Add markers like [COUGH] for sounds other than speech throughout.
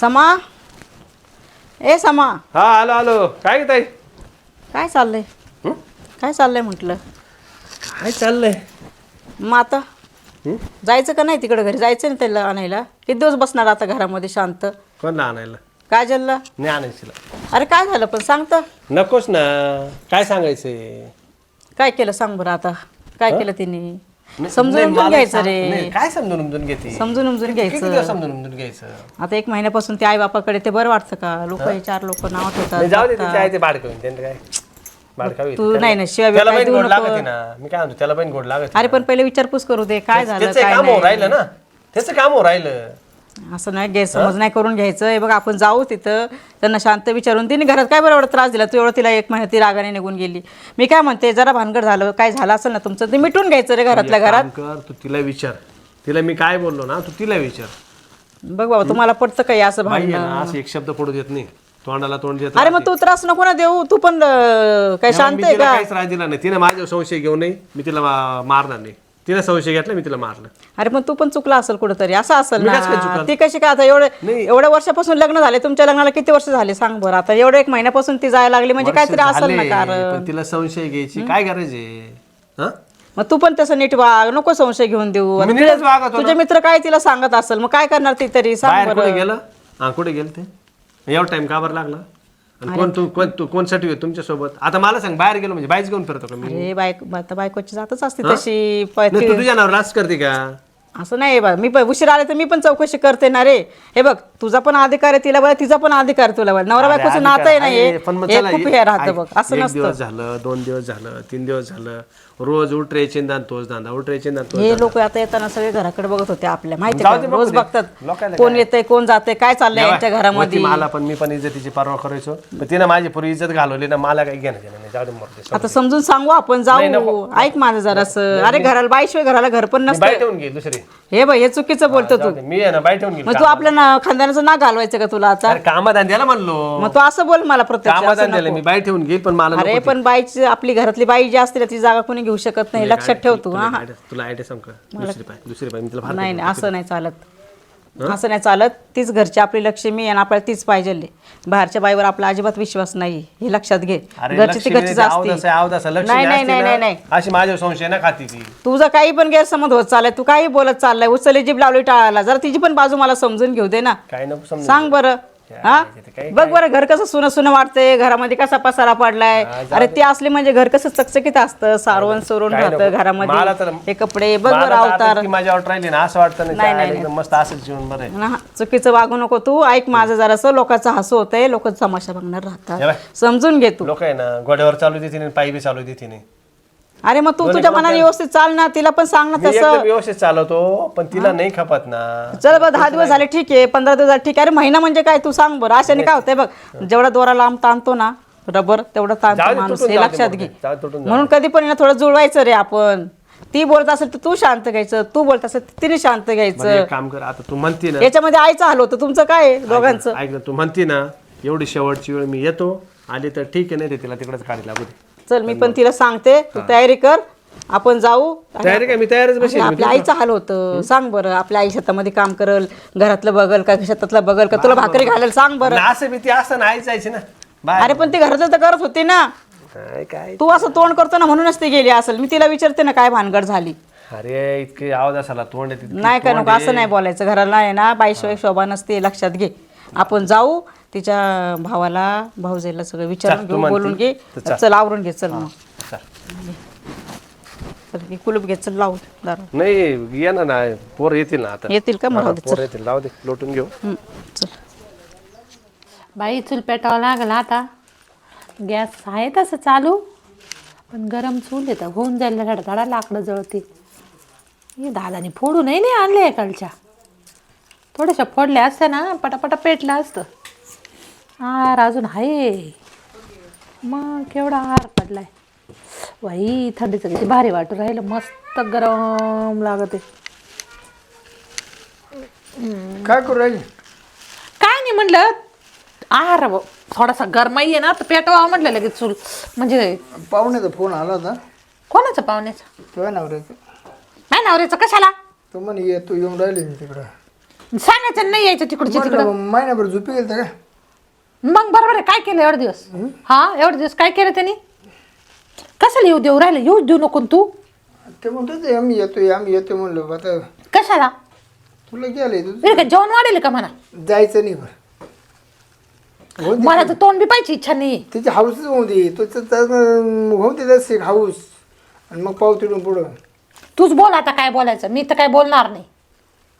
समा? ए समा. हा आलो आलो. काय घेताय काय चाललंय? काय चाललंय म्हटलं? काय चाललंय? मग आता? जायचं का नाही तिकडे घरी? जायचं ना त्याला आणायला? किती दिवस बसणार आता घरामध्ये शांत? कोणला आणायला? काजलला नाही आणायचं तिला. अरे काय झालं पण सांगतं नकोच ना. काय सांगायचंय? काय केलं सांग बरं आता? काय केलं तिने? नाही, समजून नाही, उमजून मला घ्यायचं सांग- रे. नाही, काय समजून उमजून घेते? समजून उमजून किती घ्यायचं. समजून उमजून घ्यायचं? आता एक महिन्यापासून ते आई बापाकडे ते बरं वाटतं का? लोक चार लोक नाव नाही, जाऊ दे ठेवतात तिथे आहे ते बाडकं होईन त्यांना काय बाडकं होईल. तू नाही ना शिवाय त्याला देऊ गोड नको. ना. मी काय म्हणतो त्याला गोड लागत अरे पण पहिले विचारपूस करू दे काय झालं त्याचं काय काम हो नाही. राहिलं ना. त्याचं काम हो राहिलं. असं नाही गैरसमज नाही करून घ्यायचं. हे बघ आपण जाऊ तिथं. त्यांना शांत विचारून तिने घरात काय बरं एवढा त्रास दिला? तू एवढं तिला एक महिना ती रागाने निघून गेली. मी काय म्हणते जरा भानगड झालं काय झालं असेल ना तुमचं ते मिटून घ्यायचं रे घरातल्या घरात काम कर तू तिला विचार. तिला मी काय बोललो ना तू तिला विचार. बघ बाबा तुम्हाला पडतं काही असं आहे ना असं एक शब्द पडू देत नाही. तोंडाला तोंड देत अरे मग तू त्रास नको ना देऊ. तू पण अं, काय शांत मी आहे तिला का? काहीच राज दिला नाही. तिने माझ्या संशय घेऊ नये मी तिला मा- मारणार नाही. तिने संशय घेतला मी तिला मारलं. अरे पण तू पण चुकला असेल कुठंतरी. असं असेल मी कसं काय ना चुकलं? ती कशी का आता एवढे नाही. एवढ्या वर्षापासून लग्न झाले तुमच्या लग्नाला किती वर्ष झाले सांग बरं. आता एवढं एक महिन्यापासून ती जायला लागली म्हणजे काहीतरी वर्ष असेल ना झाले, कारण. पण तिला संशय घ्यायची काय गरज आहे? हं? मग तू पण तसं नीट वाग नको संशय घेऊन देऊ. आता मी नीटच वागत होतो. तुझे मित्र काय तिला सांगत असेल? मग काय करणार ती तरी? सांग बाहेर कुठे बरं. गेलं? हा कुठे गेलं ते एवढा टाइम का बरं लागला? आणि कोण तू कोण तू कोणसाठी आहे तुमच्यासोबत आता मला सांग बाहेर गेलो म्हणजे बाईच घेऊन फिरतो का मी? अरे बायको आता बायकोची जातच असते तशी प- नाही तू तुझ्या नावर लाच करते का? असं नाही बा मी पण उशीर आले तर मी पण चौकशी करते ना रे. हे बघ तुझा पण अधिकार आहे तिला बघ तिचा पण अधिकार आहे तुला बघ नवरा अरे बायकोचं अधिकार नातं आहे ना हे. आहे, पण मग हे चला, खूप हे राहतं बघ. असं एक नसतं. दिवस झालं दोन दिवस झालं तीन दिवस झालं. रोज उठरे दान तोच दांदा. उठरे दान तोच हे लोक आता येताना सगळे घराकडे बघत होते आपल्या. माहिती का? रोज. बघतात. कोण येतंय कोण जाते काय चाललंय यांच्या घरामध्ये? मला पण मी पण इज्जतीची परवा करायचो. पण तिने माझी पूर्वी इज्जत घालवली ना मला काही घेणं देणं नाही. जाऊ दे मरते आता समजून सांगू आपण जाऊ. ऐक माझं जरासं. अरे घराला बाईशिवाय घराला घर पण नसतं ठेवून दुसरी. हे बाई हे चुकीचं बोलतो तू. जाऊ दे, मी आहे ना बाई ठेवून मग तू आपल्या ना खानदानाचं ना घालवायचं का तुला आता? अरे कामाधंद्याला म्हणलो. मग तू असं बोल मला असं कामाधंद्याला मी बाई ठेवून घेईल पण मला अरे पण बाईची आपली घरातली बाई जी असते ना, ती जागा कोणी घेऊ शकत नाही. लक्षात ठेव तू हा तुला idea- तुला आयडिया सांग का दुसरी बाई दुसरी बाई मी तुला फार नाही नाही असं नाही चालत. असं नाही चालत. तीच घरची आपली लक्ष्मी आणि आपल्याला तीच पाहिजे बाहेरच्या बाईवर आपला अजिबात विश्वास नाही. हे लक्षात घे. अरे घरची ती लक्ष्मी घरचीच नाही, आहे, आहे. लक्ष्मी नाही नाही असते नाही ना, नाही नाही. अशी माझ्या संशय ना खाती ती. तुझा काही पण गैरसमज होत चाललाय. तू काही बोलत चाललाय. उचलली जीभ लावली टाळायला. जरा तिची पण बाजू मला समजून घेऊ दे ना. काय नको समजून सांग बरं. हा? ते काही- बघ बरं घर कसं सुनं सुनं वाटतंय घरामध्ये कसा पसारा पडलाय? अरे ती असली म्हणजे घर कसं चकचकीत असतं सारवण काय राहतं घरामध्ये. हे कपडे बघ मला बरं तर आता अवतार. माझ्यावर राहिली ना असं वाटतं नाही, नाही नाही, एकदम मस्त असंच जीवन बरं आहे. ना, चुकीचं वागू नको तू. ऐक माझं जरासं लोकांचं हसू होतंय लोक तमाशा बघणार हे राहतात. समजून घे तू. लोक आहे ना गोड्यावर चालू देते आणि पायी बी चालू देते नाही अरे मग तू तुझ्या मनाने व्यवस्थित चाल ना तिला पण सांग ना मी तसं. व्यवस्थित चालवतो पण तिला नाही खपत ना. चल बघ दहा दिवस झाले ठीक आहे पंधरा दिवस झाले ठीक आहे. अरे महिना म्हणजे काय तू सांग बरं. अशाने काय होतंय बघ जेवढा दोरा लांब ताणतो ना रबर तेवढा जाऊ ताणतो दे, माणूस. तुटून हे जाऊ दे लक्षात घे. ते. जाऊ दे, तुटून जाऊ म्हणून कधी पण आहे ना थोडं जुळवायचं रे आपण. ती बोलत असेल तर तू शांत घ्यायचं तू बोलत असेल तर तिने शांत घ्यायचं एक काम कर आता तू म्हणती ना. याच्यामध्ये आईचं हाल होतं तुमचं काय आहे दोघांचं? ऐक ना तू म्हणती ना एवढी शेवटची वेळ मी येतो आली तर ठीक आहे नाही ते तिला तिकडेच काढी लागू दे. चल मी पण तिला सांगते तू तयारी कर आपण जाऊ तयारी काय? मी तयारच बसेल अरे, आपल्या आईचं हाल होतं. सांग बरं आपल्या आई शेतामध्ये काम करल घरातलं बघल का शेतातलं बघल का तुला भाकरी घालेल सांग बरं. असं बी ती असं नाही जायची ना. बाय. अरे पण ती घरातलं तर करत होती ना. काय काय? तू असं तोंड करतो ना म्हणूनच ती गेली असेल. मी तिला विचारते ना काय भानगड झाली. अरे इतके आवाज असाला तोंड येते नाही काय नको असं नाही बोलायचं. घराला आहे ना बाईशिवाय शोभा नसते लक्षात घे. आपण जाऊ तिच्या भावाला भाऊजाईला सगळं विचारून घेऊ बोलून घे. चल. आवरून घे चल मग. चल. कुलूप घे चल लावू दार. नाही ये ना ना पोर येतील ना आता. येतील का मग? पोर येतील. लाव दे लोटून घेऊ. हं, चल. बाई चूल पेटावं लागलं आता. गॅस आहे तसं चालू. पण गरम चूल येतं होऊन जाईल धडधडा लाकडं जळते हे दादाने फोडूनही नाही आणले कालच्या थोड्याशा फोडल्या असत्या ना पटापटा पेटलं असतं. आर अजून आहे. मग केवढा आर पडलाय? बाई थंडीचं किती भारी वाटू राहिलं. मस्त गरम लागते. काय करू राहील? काय नाही म्हणलं. आर व- थोडासा गरमाई आहे ना तर पेटवा म्हटलं लगेच चूल. म्हणजे पाहुण्याचा फोन आला होता. कोणाचं पाहुण्याचं? तुझ्या नवऱ्याचा. नाही नवऱ्याचं कशाला? तो म्हणे ये तू येऊन राहिली तिकडं. सांगायचं नाही यायचं तिकडची तिकडं. महिनाभर झोपी गेलं का? मग बरोबर आहे काय केलं एवढे दिवस? हा एवढे दिवस काय केलं त्यांनी? कशाला येऊ देऊ राहिलं? येऊ देऊ नको न तू. ते म्हणतो ते आम्ही येतोय आम्ही येतोय म्हणलो. आता कशाला? तुला गेलंय तू बरं का जेवण वाढेल का म्हणा? जायचं नाही बरं. दे. मला तर तोंड बी पाहिजे इच्छा नाही. तिची हाऊसच होऊ दे. तो होते तसे हाऊस आणि मग पाव तिडून पुढं. तूच बोल आता काय बोलायचं. मी तर काय बोलणार नाही.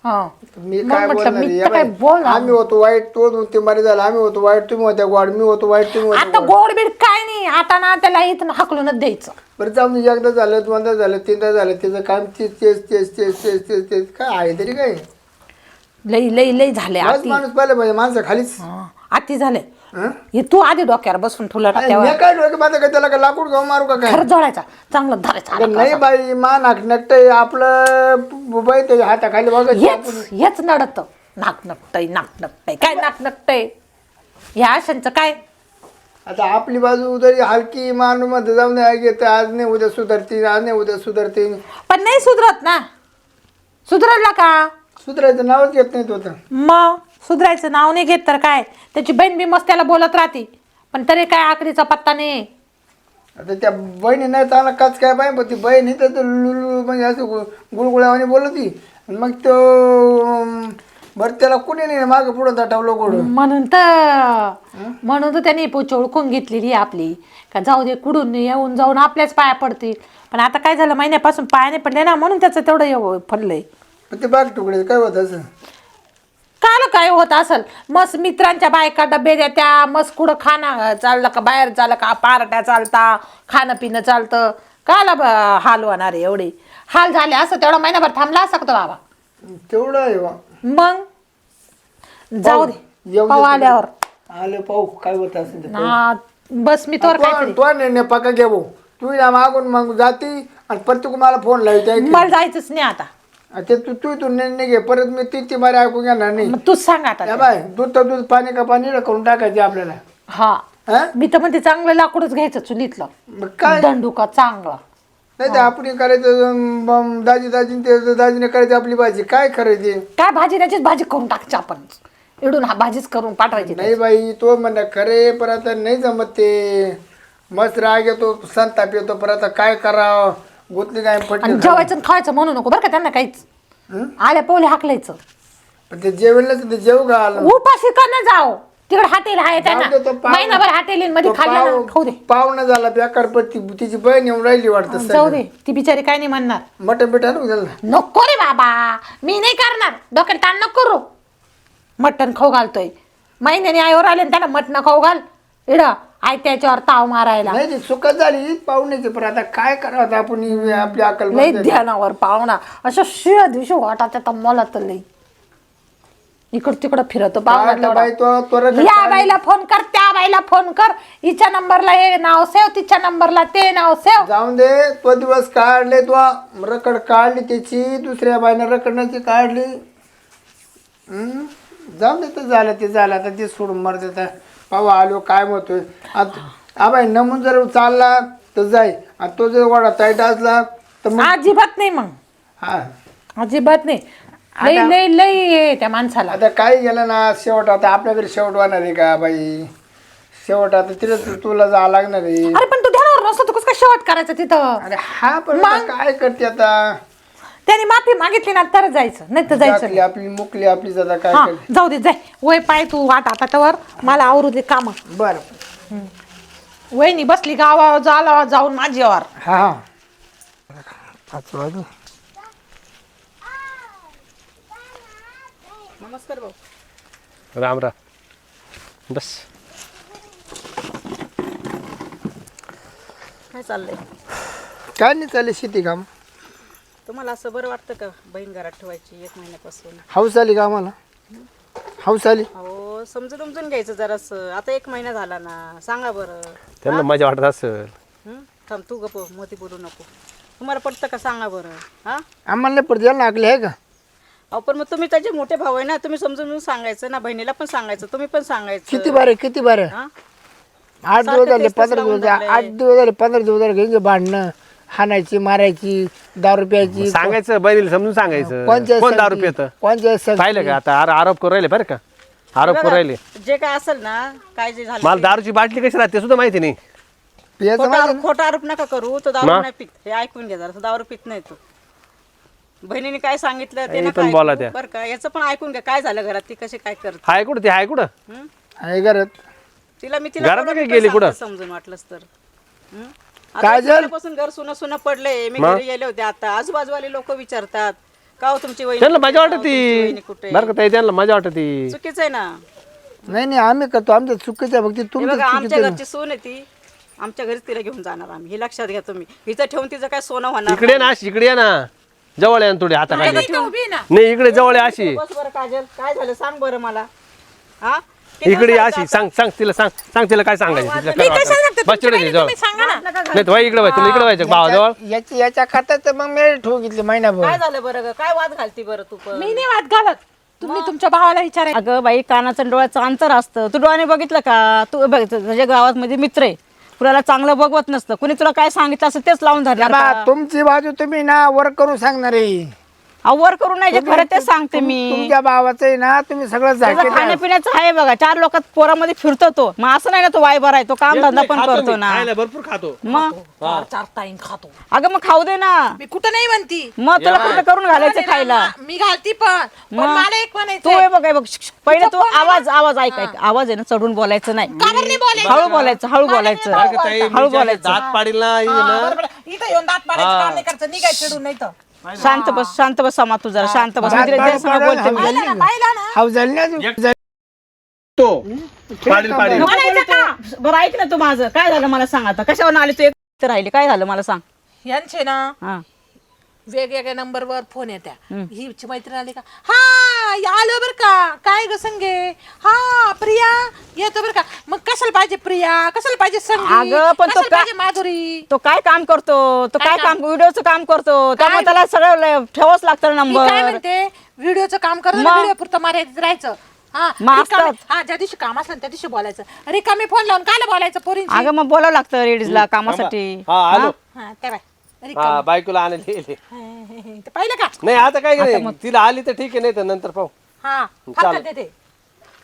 हा. मी काय म्हटलं, बोलणार मी आहे? तर या काय बाई, बोलणार आम्ही होतो वाईट तो दोन ते मारे झाला. आम्ही होतो वाईट तुम्ही होत्या गोड मी होतो वाईट तुम्ही होते आता गोड. बीड काय नाही. आता ना त्याला इथं हाकलूनच द्यायचं. बरं जाऊन दे, एकदा झालं दोनदा झालं तीनदा झालं त्याचं काम तेच तेच तेच तेच तेच तेच तेच. काय आहे तरी काय? लई लई लई झाले माणूस पाहिलं पाहिजे माणसं खालीच हा, अति झाले. हं? तू आधी डोक्यावर बसून ठुला अरे, काय डोके माझं काय त्याला काय लाकूड घेऊन मारू का काय? खरं जोडायचा चांगलं धरायचं अगं, नाही बाई मा नाक नकट आपलं बाई त्याच्या हाताखाली बघत हेच हेच नडत. नाक नकटय नाक नकटय. काय नाक नकटय? ह्या आशांचं काय? आता आपली बाजू जरी हलकी माणूसमध्ये जाऊन घेत आज नाही उद्या सुधारतील आज नाही उद्या सुधारतील पण नाही सुधरत ना. सुधरला का? सुधारायचं नावच घेत नाही तो मग? सुधरायचं नाव नाही घेत तर काय? त्याची बहीण बी मस्त त्याला बोलत राहते. पण तरी काय आकडीचा पत्ता नाही. आता त्या बहिणी नाही चांगला काच काय पाहिजे पण ती बहीण ही तर तो लुलू म्हणजे असं गु- गुळगुळ्यावानी बोलत ती आणि मग तो बरं त्याला कुणी नाही मागं पुढं दटावलं गोड म्हणून तर म्हणून तर त्याने पोच ओळखून घेतलेली आहे आपली. का जाऊ दे कुडून येऊन जाऊन आपल्याच पाया पडतील. पण आता काय झालं महिन्यापासून पाया नाही पडले ना म्हणून त्याचं तेवढं एव- पण ते बाग तुकडे काय होत असं? काल काय होत असल? मस्त मित्रांच्या बायका डबे देत्या मस्त कुठं खाणं चाललं का बाहेर चाललं का पार्ट्या चालता खाणं पिणं चालतं. काला हाल होणार आहे एवढे? हाल झाले असं तेवढा महिनाभर थांबला असं का तो बाबा? तेवढं आहे बा. मग? जाऊ दे येऊ दे पाहू तिकडे. आल्यावर. आले पाहू काय होत असेल ते ना बस मी तोवर काय तो निर्णय पक्का घे भाऊ तू या मागून मग जाती आणि प्रत्येक मला फोन लावते मला जायचंच नाही आता. ते तू तू तू निर्णय घे परत मी ती ती मारे ऐकून घेणार नाही. मग तूच सांग आता. बाय दूध तर दूध पाणी का पाणी इकडं करून टाकायचे आपल्याला. हा. हा? मी तर म्हणते चांगलं लाकूडच घ्यायचं चुलीतलं. मग काय? दंडू का चांगलं. नाही तर आपण करायचं अं, बम, दाजी दाजी ते दाजीने करायची आपली भाजी. काय करायची? काय भाजी त्याचीच भाजी करून टाकची आपण. इडून हा भाजीच करून पाठवायची नाही बाई तो म्हणा खरे पण आता नाही जमत ते. मस्त राग येतो संताप येतो पण आता काय करावं? गुतली काय आणि पटली जेवायचं आणि खायचं म्हणू नको बरं का त्यांना काहीच. आल्या पोले हाकलायचं. पण ते जेवणच ते जेव घाल. उपाशी का न जाओ तिकडे हाटेल आहे जाऊ दे तो त्यांना पाव- महिनाभर हाटेलीन मध्ये तो खाल्लं ना खाऊ दे. पाहुणा झाला बेकार पण ती तिची बहीण येऊन राहिली वाटतं जाऊ दे. ती बिचारी काय नाही म्हणणार. मटन बिट आणू त्याला नको रे बाबा. मी नाही करणार. डोक्यात ताण नको करू. मटण खाऊ घालतोय. महिन्याने आईवर आले आणि त्याला मटण खाऊ घाल. इड. आई त्याच्यावर ताव मारायला. नाही ती झाली पाहुण्याची पण आता काय करावं आता आपण ही आपली अकल लई ध्यानावर पाहुणा. अशा शिव्या दिवशी वाटाच्या तर मला तर लई. इकड तिकडं फिरतो पाहुणा तेवढा. या बाईला फोन कर त्या बाईला फोन कर. हिच्या नंबरला हे नाव सेव तिच्या नंबरला ते नाव सेव. जाऊन दे तो दिवस काढले तो रकड काढली त्याची दुसऱ्या बाईनं रकडण्याची काढली. हम्म? जाऊन दे ते झालं ते झालं आता ते सोडून मर देता पाहू आलो काय म्हणतोय? आता हा बाई नमून जर चालला तर जाय. आणि तो जर वाडा टाईट असला तर मग अजिबात नाही मग. हा. अजिबात नाही. लई लई लई हे त्या माणसाला. आता काही गेलं ना शेवट आता आपल्याकडे शेवट होणार आहे का बाई? शेवट आता तिला तुला जावं लागणार आहे. अरे पण तू ध्यानावर नसतो तू कसं काय शेवट करायचं तिथं? अरे हा पण आता काय करते आता? त्याने माफी मागितली ना तर जायचं नाही तर जायचं टाकली आपली मुकली आपली आता काय हा जाऊ दे जाय. वय पाय तू वाट आता तवर. मला आवरू दे काम. बरं. वहिनी बसली गावावर जाला जाऊन माझ्यावर हा हा. पाच वाजले. नमस्कार भाऊ. राम राम. बस. काय चाललंय? काय नाही चालले शेती काम तुम्हाला असं बरं वाटतं का बहीण घरात ठेवायची एक महिन्यापासून? हाऊस आली का आम्हाला? हाऊस आली? अहो समजून उमजून घ्यायचं जरासं. आता एक महिना झाला ना. सांगा बरं. त्यांना मजा वाटत असेल. हं? थांब तू गप मोती बोलू नको. तुम्हाला पडतं का? सांगा बरं. हा? आम्हाला नाही पडते ना आकली आहे का? अहो पण मग तुम्ही त्याचे मोठे भाऊ आहे ना. तुम्ही समजून उमजून सांगायचं ना. बहिणीला पण सांगायचं. तुम्ही पण सांगायचं. किती बारे किती बारे हा? आठ दिवस झाले पंधरा दिवस झाले. आठ दिवस झाले पंधरा दिवस झाले घ्यायचे भांडणं. हाणायची मारायची दारू प्यायची. सांगायचं बहिणीला समजून सांगायचं. कोणत्या कोण दारू संगती- पित संगती- का? आता आर- आरोप करू राहिले बरं का? आरोप करू राहिले. जे काय असेल ना काय जे झालं मला दारूची बाटली कशी राहते सुद्धा माहिती नाही. पियाचं खोटा माहिती आरोप- खोटा आरोप नका करू तो दारू? नाही पित. हे ऐकून घ्या जरा तो दारू पित नाही तो. बहिणीने काय सांगितलं ते हे नका पण बोला ऐकू, त्या. बरं का याचं पण ऐकून घ्या काय झालं घरात ती कशी काय करते. हाय कुठं ते? हाय कुठं? हं? आहे घरात. तिला मी तिला घरात काय पण गेली कुठं? सांगते समजून वाटलंच तर. हं? काय आता झालं? पासून घर सुन सुन पडले मी? घरी गेले होते आता. आजूबाजूवाले लोक विचारतात का हो तुमची वहिनी त्यांना? मजा हो वाटत. कुठे? बरं का ताई त्यांना मजा वाटत. चुकीचं आहे ना? नाही नाही आम्ही करतो. आमच्या चुकीचं आहे. फक्त हे तुमचं बघा आमच्या घरची सून आहे ती. आमच्या घरीच तिला घेऊन जाणार आम्ही. हे लक्षात घ्या तुम्ही. हिचं ठेवून तिचं काय सोनं होणार इकडे ना अशी इकडे ये ना. जवळ आहे ना थोडी हाताखाली ना नाही इकडे जवळ आहे अशी. बस बरं काजल काय झालं? सांग बरं मला. हा? इकडे अशी सांग सांग तिला सांग सांग तिला काय सांगायचं तिला काय वाटतं. बस चिडे दे जवळ सांगा ना. नाही तर इकडे व्हायचं इकडे व्हायचं भावाजवळ. याची याच्या खात्यात मग मी ठेवू घेतली महिनाभर. काय झालं बरं ग? काय वाद घालती बरं तू पण? मी नाही वाद घालत. तुम्ही तुमच्या भावाला विचारायचं अगं बाई कानाचं आणि डोळ्याचं अंतर असतं. तू डोळ्याने बघितलं का? तू बघ तुझ्या गावात मध्ये मित्र आहे. कुणाला चांगलं बघवत नसतं. कुणी तुला काय सांगितलं असं तेच लावून धरणार का? तुमची बाजू तुम्ही ना वर करून सांगणार. आहे वर करून नाही जे खरं तेच सांगते मी. तुमच्या भावाचं आहे ना तुम्ही सगळं त्याचं खाण्यापिण्याचं आहे. बघा. चार लोकात पोरामध्ये फिरतो तो. मग असं नाही ना तो वायबर आहे तो काम धंदा पण खातो करतो मी, ना. खायला भरपूर खातो. मग? चार चार टाइम खातो. अगं मग खाऊ दे ना. मी कुठं नाही म्हणती. मग तुला कुठं करून घालायचं खायला? मी घालती पण. पण मग? मला एक तू म्हणायचं हे बघ हे बघ. पहिले तू आवाज आवाज ऐक ऐक. आवाज आहे ना चढून बोलायचं नाही. का बरं नाही बोलायचं? हळू बोलायचं हळू बोलायचं. ताई, मी हळू बोलायचं. दात पाडील ना ही ना. बरं, बरं. इथं येऊन दात पाडायचं काम नाही करायचं. निघाय चिडून नाही तर. शांत बस शांत बस समा तू जरा शांत बस. मी तिला त्यासमोर बोलते मी. पाहिलं ना पाहिलं ना. हाव झाली ना तू? झाली. तो. पाडील पाडील. नको बोलू तू. बरं ऐक ना तू माझं. काय झालं मला सांग आता? कशावर आली तू? एक राहिली. काय झालं मला सांग. यांचे ना हा. वेगवेगळ्या नंबरवर फोन येत्या. ही मैत्रीण आली का? हा या आलो बर का? काय ग संगे? हा प्रिया येतो बर का? मग कशाला पाहिजे प्रिया? कशाला पाहिजे संगी? अगं, पण तो कशाला का- पाहिजे माधुरी? तो काय काम करतो? तो काय काय काम? व्हिडिओचं काम करतो? त्यामुळे त्याला सगळं ल- ठेवावंच लागतं मी काय नंबर. म्हणते? व्हिडिओचं काम करतो मग? व्हिडिओ पुरतं मर्यादित राहायचं. हा मग रिकामी- असतात. हा ज्या दिवशी काम असलं ना त्या दिवशी बोलायचं. रिकामी फोन लावून कायला बोलायचं पोरींची अगं मग बोलावं लागतं लेडीजला कामासाठी. हा आलो. हा त्या बाय. हा बायकोला आणायला पाहिलं का? नाही आता काय नाही तिला आली तर ठीक आहे नाही तर नंतर पाहू. हा फरक देते.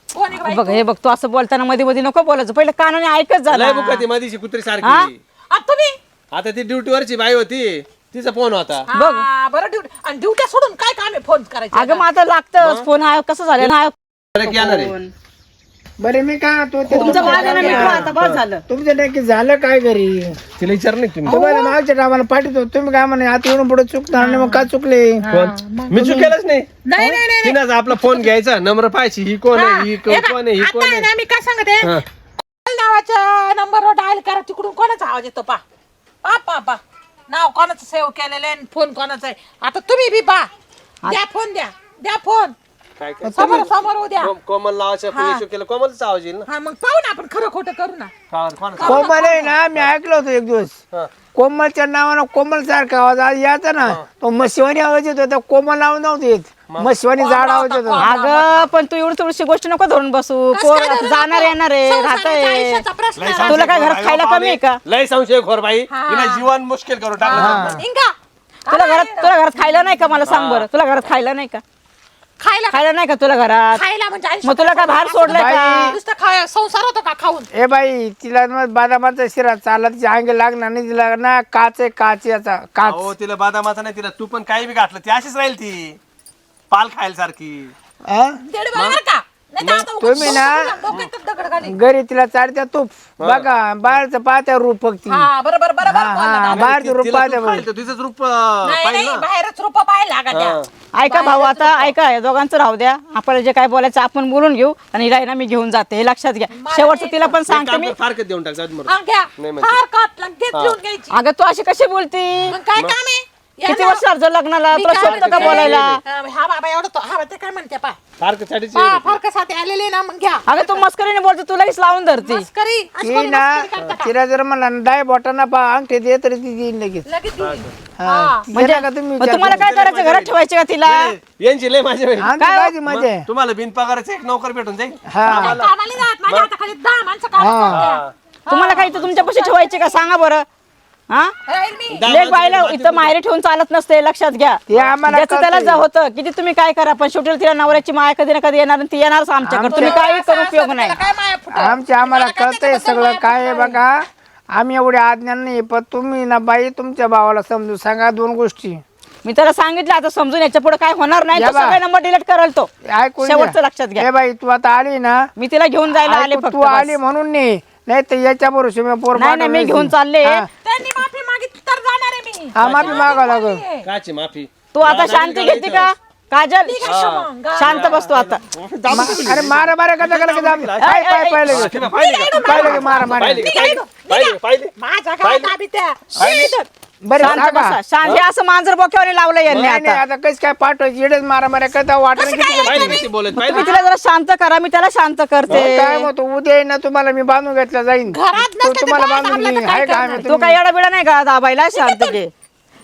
कोण आहे बाई? बघ हे बघ तू असं बोलताना मध्ये मध्ये नको बोलायचं. पहिले कानाने ऐकत लय झाला बुका ती मधीची कुत्री सारखी. आ, तुम्ही? आता ती ड्युटीवरची बाई होती तिचा फोन होता. हा, बरं ड्युटी आणि ड्युट्या सोडून काय काम आहे फोन करायचे अगं मग आता लागतं फोन हा कसं झालं येणार आहे बरं मी काय तो ते तुमचं वागायला मिटलं आता बस झालं. तुमचं नक्की झालं काय घरी? तिला विचार नाही तुम्ही? तुम्हाला मागच्या टायमाला पाठवतो तुम्ही काय म्हणे आता येऊन पुढे चुकणार नाही मग का चुकले? कोण? मी चुकेलच नाही. नाही नाही नाही तिनं आपला फोन घ्यायचा नंबर पाहायची ही कोण आहे ही को- कोण आहे ही कोण आता आहे? ना मी काय सांगते? हा. कॉल नावाच्या नंबरवर डायल करा तिकडून कोणाचा आवाज येतो पा. पा पा पा. नाव कोणाचं सेव्ह केलेलं आहे फोन कोणाचा आहे? आता तुम्ही बी पा. द्या फोन द्या. द्या फोन काय काय? समोर समोर उद्या कोम- कोमल नावाच्या पुलिस केलं कोमलचा आवाज येईल ना? हा मग पाहू ना आपण खरं खोटं करू ना? कोमल आहे ना मी ऐकलं होतं एक दिवस. हा. कोमलच्या नावानं कोमल सारखा आवाज आज यायचा ना. तो मशिवानी आवाज येत होता कोमल नाव नव्हतं येत. मशिवानी जाड आवाज येत होता अगं पण तू एवढी थोडीशी गोष्ट नको धरून बसू. पोर जाणार? येणार आहे संसाराच्या राहतंय. आयुष्याचा प्रश्न आहे. तुला काय घरात खायला कमी आहे का? लय संशय खोर बाई तिला जीवन मुश्किल करून टाकलं. इंगा. तुला घरात तुला घरात खायला नाही का मला सांग बरं? तुला घरात खायला नाही का? खायला खायला नाही का तुला घरात? खायला म्हणजे आयुष्यात मग तुला काय बाहेर सोडलंय का? नुसतं खाय संसार होतो का खाऊन? ए बाई तिला मग बादामाचा शिरा चालला तिच्या अंगी लागणार नाही तिला ना काच आहे काच याचा काच. हो तिला बादामाचा नाही तिला तू पण काही बी घातलं ती अशीच राहील ती. पाल खायला सारखी. हा? दीड बरोबर का? नाही तर आता तुम्ही ना डोक्यात दगड घाली घरी तिला चालत्या तूप. बघा बाहेरचं पाहत्या रूप फक्त हा बरोबर बरोबर हा बोलला हा दादा. बाहेरचं रूप तिला पाहत्या तू बघ. खायला तर तिचंच रूप अं, नाही पाहिलं नाही ना बाहेरच रूप पाहायला लागा द्या ऐका भाऊ आता ऐका या दोघांचं राहू द्या. आपल्याला जे काय बोलायचं आपण बोलून घेऊ आणि हिला आहे ना मी घेऊन जाते. हे लक्षात घ्या. शेवटचं तिला पण एक सांगते काम मी. कर, फारकत देऊन टाक जाऊ दे मरू. हा घ्या. नाही म्हणते. फार काट लगेच लिहून घ्यायची. अगं तू अशी कशी बोलती? मग काय काम आहे? किती वर्ष अर्ज लग्नाला तुला काय शोभतं का? बोलायला? हा हा बाबा एवढं तो हा ते काय म्हणते पा. फरकासाठी आलेले ना मग घ्या. अगं तू मस्करीने बोलतो तुला लगेच लावून धरती. मस्करी अशी ती कोणी ना मस्करी करतं का? तिला जर म्हणला डाय बोटांना पा अंगठे दे तरी ती देईन लगेच. हा. हा. म्हणजे का तुम्ही मग तुम्हाला काय करायचं? घरात ठेवायचे का तिला? यांची लय माझ्या. आमची काळजी मजा आहे. तुम्हाला बिनपगाराचं एक नोकर भेटून जाईल. हा. कामाला जात माझ्या हाताखाली दहा माणसं काम करतात. तुम्हाला काही तर तुमच्यापाशी ठेवायचे का? सांगा बरं. हा? लेख बायला इथं माहेरी ठेवून चालत नसते लक्षात घ्या. ते आम्हाला त्याला. जा होतं किती तुम्ही काय करा पण शेवटी तिला नवऱ्याची माया कधी ना कधी येणार आणि ती येणारच आमच्याकडे. तुम्ही काही करू उपयोग नाही? आमच्या आम्हाला कळतंय सगळं काय आहे बघा. आम्ही एवढे आज्ञान नाही पण तुम्ही ना बाई तुमच्या भावाला समजून सांगा दोन गोष्टी. मी त्याला सांगितलं आता समजून याच्यापुढे काय होणार नाही या तो बा. सगळे नंबर डिलीट कराल तो. ऐकून शेवटचं लक्षात घ्या. हे बाई तू आता आली ना मी तिला घेऊन जायला आले ऐकू, फक्त तू बस. आली म्हणून नाही. नाही तर याच्या बरोबर मी पोर नाही नाही मी घेऊन चालले. हा. त्यांनी माफी मागितली तर जाणार आहे मी. हा माफी मागावं लागल. काची माफी? तू आता शांती घेते का? काजल शांत बसतो आता. अरे मारा मारा कसा करा पाय पाय पाय लगे पाय लगे मारा मारा. पाहिली का? पाहिली? पाहिली पाहिली माझ्या घरात आम्ही त्या बरं शांत सांगा. बसा. शांत. हे असं मांजर बोक्यावर लावलं यांनी नाही नाही आता आता कस काय पाठवायची? मारा मारा करता वाटत किती पाहिली किती बोलत तुम्ही पाहिली? तिला जरा शांत करा मी त्याला शांत करते. काय म्हणतो उद्या येईन ना तुम्हाला मी बांधून घेतला जाईन. घरात तो नसलं तर तुम्हाला बाहेर बांधून आणलं तर घेईन. काय आहे का करणार? आम्ही तो काय येडा बिडा नाही का दाबायला? [LAUGHS] शांत घे.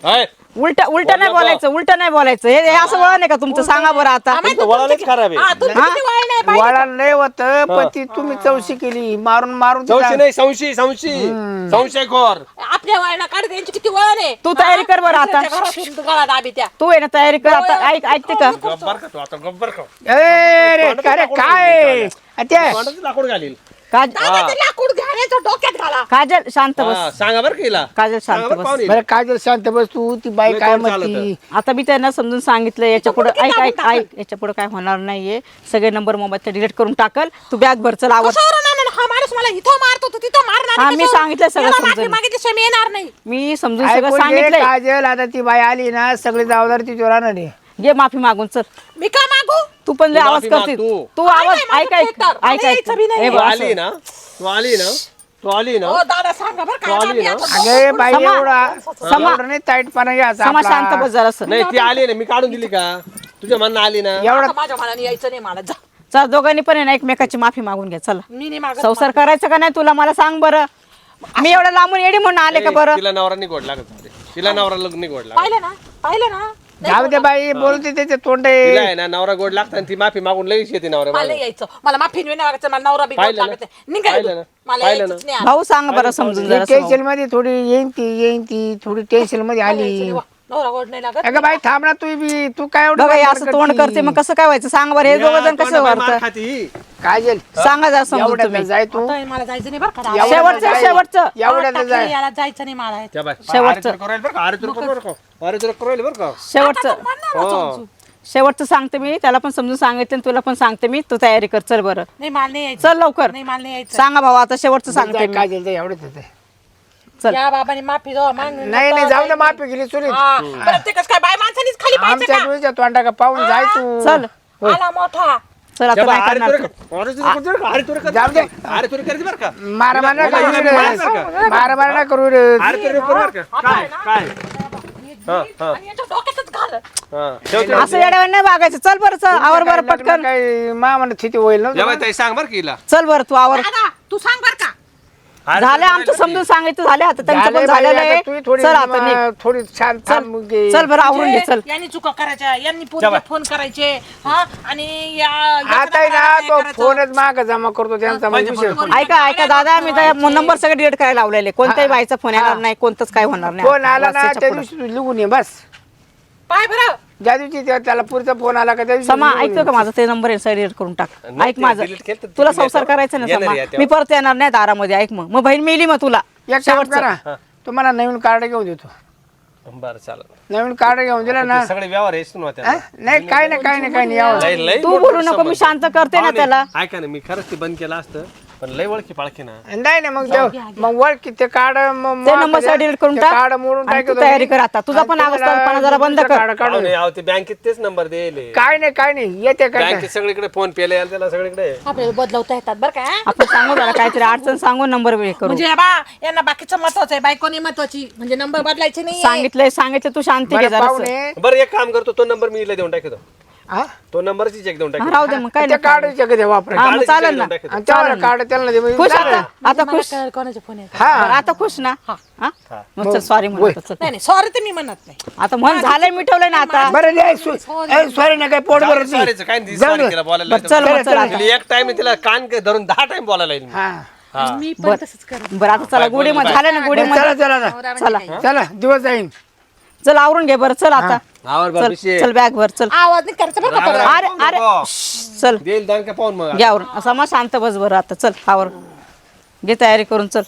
हाय, उलट उलट नाही बोलायचं उलट नाही बोलायचं. हे हे असं वळण आहे का तुमचं? सांगा बरं आता. तुमचं वळणच खराब आहे. हा, तुमचं किती वळण? वळा लय होत पण ती तुम्ही चौशी केली मारून मारून संशय तिला- नाही संशय संशय संशय खोर. आपल्या वळणा काढ त्यांची किती वळण आहे. तू तयारी कर बरं आता. गळा दाबी त्या तू आहे ना तयारी कर आता. ऐक ऐकते का गब्बर का तू आता गब्बर का अरे रे अरे काय? त्या तोंडाचं लाकूड घालील काज दादा ते लाकूड घ्यायचं डोक्यात घाला. काजल शांत बस. हा, सांगा बरं का हिला काजल शांत बरं बस. पाहुणे. बरं काजल शांत बस तू. ती बाई लय काय तोंड म्हणती. आता मी त्यांना समजून सांगितलं याच्यापुढे ऐक ऐक ऐक. याच्यापुढे काय होणार नाहीये. सगळे नंबर मोबाईलचे डिलीट करून टाकल. तू बॅग भर चल कशावरून आणलं? हा माणूस मला इथं मारतो तू तिथं मारणार हा, मी सांगितलं सगळं माफी समजून. मी येणार नाही. मी समजून सगळं ऐकून घे, सांगितलंय. काजल आता ती बाई आली ना सगळी जबाबदारी तिच्यावर राहणार आहे. घे माफी मागून चल. मी का मागू? तू पण लय तू आवाज माफी माग करते तू. तू काय आवाज नाही, ऐक माझं ऐक पेटर. मला ऐक ऐक. यायचं बी नाही. हे तू बघ, आली. ना? तू आली ना? तू आली ना? हो दादा सांगा बरं तू काय आली माफी ना? आता? अगे बाई समा- एवढा एवढा नाही ताईटपणा घ्यायचा समा आपला. शांत बस जरा नाही ती आली ना. मी काढून दिली का? तुझ्या मनात आली ना? एवढा आता माझ्या मनाने यायचं नाही मला. जा. चल दोघांनी पण आहे ना एकमेकाची माफी मागून घ्या. चला. मी नाही मागत संसार करायचं का नाही तुला? मला सांग बरं. मी एवढं लांबून येडी म्हणून आले का ए, बरं? तिला नवरा लागत होते. तिला नवरा लग्न लागत पाहिलं ना? पाहिलं ना? जाऊ दे बाई बोलते त्याचे तोंड तिला आहे ना नवरा गोड लागत आणि ती माफी मागून लगेच येते नवरा मला यायचं मला माफी नाही मागायचं मला नवरा बी गोड पाहिलं ना? लागत आहे. निघा पाहिलं इथून. ना? मला पाहिलं यायचंच ना? नाही भाऊ सांग बरं समजून जरा टेन्शनमध्ये थोडी येईन ती येईन ती थोडी टेन्शनमध्ये आली नवरा गोड नाही लागत. अगं बाई थांब ना तू बी तू काय एवढं बघा हे असं तोंड करती? करते मग कसं काय व्हायचं? सांग बरं हे दोघं जण कसं वाटतं खाती. काजल सांगा समजून एवढ्यात तुम्ही. जाय तू. आता मला जायचं नाही बरं का एवढ्यात शेवटचं, जाय. शेवटचं. एवढ्यात टाकलं जाय. याला जायचं नाही मला. शेवटचं. हो. शेवटचं सांगते मी त्याला पण समजून सांगितलं आणि तुला पण सांगते मी. तू तयारी कर चल बरं. नाही मला नाही यायचं. चल लवकर. नाही मला नाही यायचं. सांगा भाऊ आता शेवटचं सांगते जाय मी एवढ्यात जाय. चल. या बाबाने माफी दो माग नाही नाही जाऊ दे माफी गेली चुलीत प्रत्येकच काय बाय माणसानीच खाली पाहिजे आमच्या तुझ्या तोंडा का पाहून जाय तू चल का आला मोठा चल आता त्या नाही करणार का- का? जाऊ दे. का? का? मारा मारा नका करू रे. बरं मारा मारा नका करू रे अरे तुला करू बरं का? काय काय हा, हा, आणि याच्या डोक्यातच घाल हा. ठेव, ठेव. असं येड्यावर नाही वागायचं चल बरं चल आवर बरं पटकन काय मामा स्थिती होईल ना ताई, सांग बरं की हिला. चल बरं तू आवर दादा तू सांग बर का झालं आमचं समजून सांगितलं झालं आता त्यांचं पण झालेलं आहे. थोडी चल आता निघ. मा- थोडी छान घे. चल बरं आवरून घे चल. म्हणजे यांनी चुका करायच्या यांनी पूर्ण फोन करायचे हा? आणि या आता आहे ना तो फोनच माग जमा करतो त्यांचा विषय. फोनवर ऐका ऐका दादा मी नंबर सगळे डिलीट करायला लावलेले. कोणत्याही बाईचा फोन येणार नाही कोणतंच काय होणार नाही. फोन आला ना बस त्या. दिवशी तू लिहून ये बस. पाय बरं ज्या दिवशी त्या- त्याला पुढचा फोन आला का त्या दिवशी समा ऐकतो का माझं? ते नंबर आहे डिलीट करून टाक. नाही, ऐक ते माझं. delete केलं तर तुला संसार येतं. करायचा ना येणार समा. मी परत येणार नाही दारामध्ये ऐक मग. मग बहीण मेली मग तुला. एक काम शेवटचं. करा. तुम्हाला नवीन कार्ड घेऊन देतो. बरं चालेल. नवीन कार्ड घेऊन दिलं ना. ते सगळे व्यवहार हेच ना हा? त्याला. नाही काय नाही काय नाही काय नाही. यावं लय- लय तू मोठं बोलू नको संबंध. मी शांत करते ना त्याला. ऐका ना मी खरंच ते बंद केलं असतं. पण लय ओळखी पाळखी ना. नाही नाही मग देव मग की ते कार्ड ते नंबर सगळे डिलीट करून टाक कार्ड मोडून आणि तू टाकतो तयारी. कर आता. तुझा पण जरा बंद कर. कार्ड काढून ते बँकेत तेच नंबर दिले काय नाही काय नाही. येते काय बँकेत सगळीकडे फोन पेले यायला त्याला सगळीकडे. आपल्याला बदलवता येतात बरं का आपण सांगू जरा काहीतरी [LAUGHS] अडचण सांगू नंबर हे करू. म्हणजे बा यांना बाकीचं महत्वाचं आहे बायकोनी महत्वाची. म्हणजे नंबर बदलायचे नाही सांगितलंय सांगितलं तू शांती घे बरं जरा पाहुणे. बरं एक काम करतो तो नंबर मी हिला देऊन टाकतो. हा? तो नंबरची चेक देऊन टाकतो राहू दे मग काय नाही कार्ड वापरा. हा, मग चालेल ना. आणि त्याला कार्ड त्याला दे म्हणजे खुश. आता आता खुश. कोणाचे फोन हा. बरं, आता खुश ना? हा. मग चल सॉरी म्हणतो चल. नाही नाही सॉरी तर मी म्हणत नाही. आता म्हण झालंय मिटवलंय ना आता. बरं सॉरी ना काय पोट दे, बरं काय नाही, जाऊ sorry दे. तिला बोलायला बरं, चल मग चल आता तिला एक टाइम तिला कान के धरून दहा टाइम बोलायला येईल. हा. आणि मी पण तसंच करत. बरं आता चला गुढी मध्ये झालं ना गुढी चला मध्ये चला चला. चला चला दिवस जाईन. चल आवरून घे बरं चल आता. चल चल बॅग भर चल. अरे अरे चल. घ्यावरून मग घे आवरून. असा मग शांत बस बरं आता. चल आवर. घे तयारी करून चल.